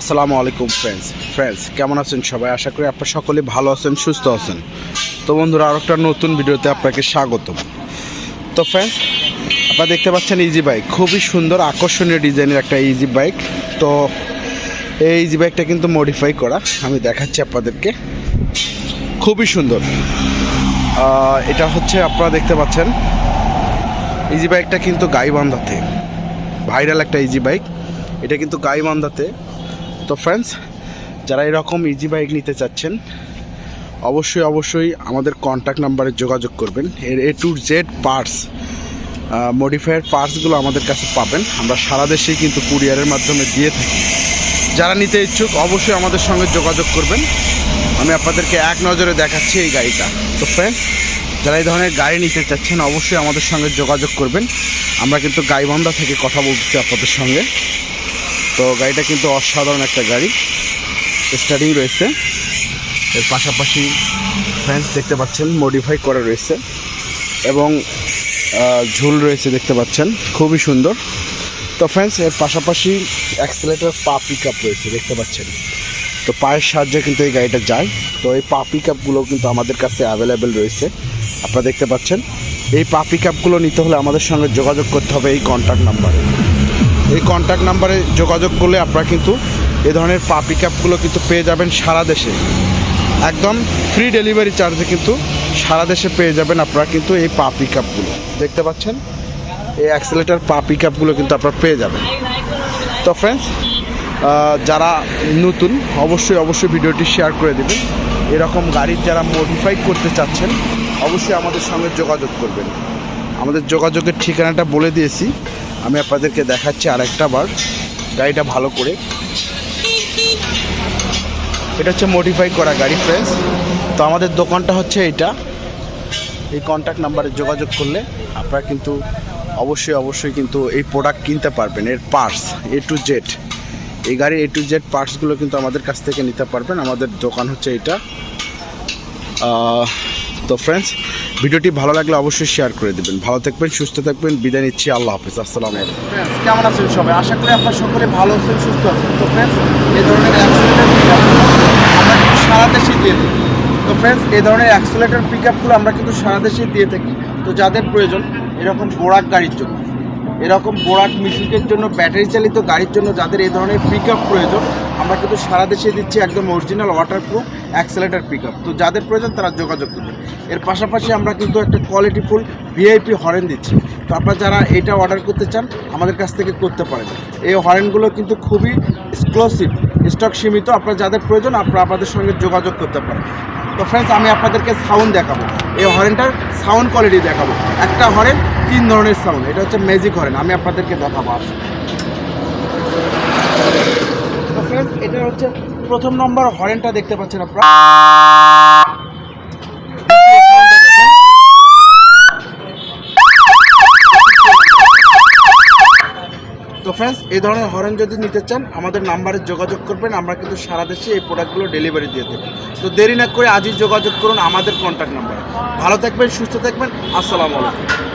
আসসালামু আলাইকুম friends friends কেমন আছেন সবাই? আশা করি আপনারা সকলে ভালো আছেন, সুস্থ আছেন। তো বন্ধুরা আরও একটা নতুন ভিডিওতে আপনাকে স্বাগতম। তো ফ্রেন্ডস আপনারা দেখতে পাচ্ছেন ইজি বাইক খুবই সুন্দর, আকর্ষণীয় ডিজাইনের একটা ইজি বাইক তো এই ইজি বাইকটা কিন্তু মডিফাই করা। আমি দেখাচ্ছি আপনাদেরকে। খুবই সুন্দর। এটা হচ্ছে আপনারা দেখতে পাচ্ছেন। ইজি বাইকটা কিন্তু গাইবান্ধাতে। ভাইরাল একটা ইজি বাইক এটা কিন্তু গাইবান্ধাতে তো ফ্রেন্ডস যারা এরকম ইজি বাইক নিতে চাচ্ছেন, অবশ্যই অবশ্যই আমাদের কন্ট্যাক্ট নাম্বারে যোগাযোগ করবেন। এর A to Z parts modifier পার্টসগুলো আমাদের কাছে পাবেন। আমরা সারা দেশেই কিন্তু কুরিয়ারের মাধ্যমে দিয়ে থাকি। যারা নিতে ইচ্ছুক, অবশ্যই আমাদের সঙ্গে যোগাযোগ করবেন। আমি আপনাদেরকে এক নজরে দেখাচ্ছি এই গাড়িটা। তো ফ্রেন্ড যারা এই ধরনের গাড়ি নিতে চাচ্ছেন, অবশ্যই আমাদের সঙ্গে যোগাযোগ করবেন। আমরা কিন্তু গাইবান্ধা থেকে কথা বলতেছি আপনাদের সঙ্গে। তো গাড়িটা কিন্তু অসাধারণ একটা গাড়ি। স্টার্টিং রয়েছে। এর পাশাপাশি ফ্যান্স দেখতে পাচ্ছেন মডিফাই করা রয়েছে এবং ঝুল রয়েছে দেখতে পাচ্ছেন, খুবই সুন্দর। তো ফ্রেন্ডস এর পাশাপাশি অ্যাক্সেলেটার পা পিক আপ রয়েছে দেখতে পাচ্ছেন। তো পায়ের সাহায্যে কিন্তু এই গাড়িটা যায়। তো এই পা পিক আপগুলো কিন্তু আমাদের কাছে অ্যাভেলেবেল রয়েছে। আপনারা দেখতে পাচ্ছেন, এই পা পিক আপগুলো নিতে হলে আমাদের সঙ্গে যোগাযোগ করতে হবে এই কন্ট্যাক্ট নাম্বারে এই কন্ট্যাক্ট নাম্বারে যোগাযোগ করলে আপনারা কিন্তু এ ধরনের পা পিক কিন্তু পেয়ে যাবেন সারা দেশে। একদম ফ্রি ডেলিভারি চার্জে কিন্তু সারা দেশে পেয়ে যাবেন আপনারা কিন্তু এই পা পিক দেখতে পাচ্ছেন? এই অ্যাক্সেলেটার পা পিক কিন্তু আপনারা পেয়ে যাবেন। তো ফ্রেন্ডস যারা নতুন, অবশ্যই অবশ্যই ভিডিওটি শেয়ার করে দেবেন। এরকম গাড়ির যারা মডিফাই করতে চাচ্ছেন, অবশ্যই আমাদের সঙ্গে যোগাযোগ করবেন। আমাদের যোগাযোগের ঠিকানাটা বলে দিয়েছি। আমি আপনাদেরকে দেখাচ্ছি আরেকটা বার। গাড়িটা ভালো করে। এটা হচ্ছে মডিফাই করা গাড়ি ফ্রেন্ডস তো আমাদের দোকানটা হচ্ছে এইটা। এই কন্ট্যাক্ট নাম্বারে যোগাযোগ করলে আপনারা কিন্তু অবশ্যই অবশ্যই কিন্তু এই প্রোডাক্ট কিনতে পারবেন। এর পার্টস এ টু জেড এই গাড়ির এ টু জেড পার্টসগুলো কিন্তু আমাদের কাছ থেকে নিতে পারবেন। আমাদের দোকান হচ্ছে এটা তো ফ্রেন্ডস ভিডিওটি ভালো লাগলে অবশ্যই শেয়ার করে দেবেন। ভালো থাকবেন, সুস্থ থাকবেন, বিদায় নিচ্ছি, আল্লাহ হাফিজ, আসসালামু আলাইকুম। কেমন আছেন সবাই? আশা করি আপনার সকলে ভালো আছেন, সুস্থ আছেন। তো ফ্রেন্ডস এই ধরনের আমরা কিন্তু সারা দেশে দিয়ে থাকি। তো ফ্রেন্ডস এই ধরনের অ্যাক্সিলেটার পিক আপগুলো আমরা কিন্তু সারা দেশে দিয়ে থাকি। তো যাদের প্রয়োজন, এরকম বোরাক গাড়ির জন্য। এরকম বোরাক মিশুকের জন্য ব্যাটারি চালিত গাড়ির জন্য যাদের এই ধরনের পিক প্রয়োজন, আমরা কিন্তু সারা দেশে দিচ্ছি একদম অরিজিনাল ওয়াটারপ্রুফ অ্যাক্সেলেটার পিক তো যাদের প্রয়োজন তারা যোগাযোগ করবেন। এর পাশাপাশি আমরা কিন্তু একটা কোয়ালিটিফুল ভিআইপি হরেন দিচ্ছি। তো আপনারা যারা এটা অর্ডার করতে চান, আমাদের কাছ থেকে করতে পারেন। এই হরেনগুলো কিন্তু খুবই এক্সক্লুসিভ স্টক সীমিত। আপনারা যাদের প্রয়োজন, আপনারা আপনাদের সঙ্গে যোগাযোগ করতে পারেন। তো ফ্রেন্ডস আমি আপনাদেরকে সাউন্ড দেখাবো। এই হরেনটার সাউন্ড কোয়ালিটি দেখাবো। একটা হরেন তিন ধরনের সাউন্ড এটা হচ্ছে ম্যাজিক হরেন আমি আপনাদেরকে দেখাবো। তো ফ্রেন্ডস এটা হচ্ছে প্রথম নম্বর হরেনটা দেখতে পাচ্ছেন আপনারা। তো ফ্রেন্ডস এই ধরনের হরেন যদি নিতে চান, আমাদের নাম্বারে যোগাযোগ করবেন, আমরা কিন্তু সারা দেশে এই প্রোডাক্টগুলো ডেলিভারি দিয়ে থাকি তো দেরি না করে আজই যোগাযোগ করুন আমাদের কন্ট্যাক্ট নাম্বারে ভালো থাকবেন, সুস্থ থাকবেন, আসসালামু আলাইকুম।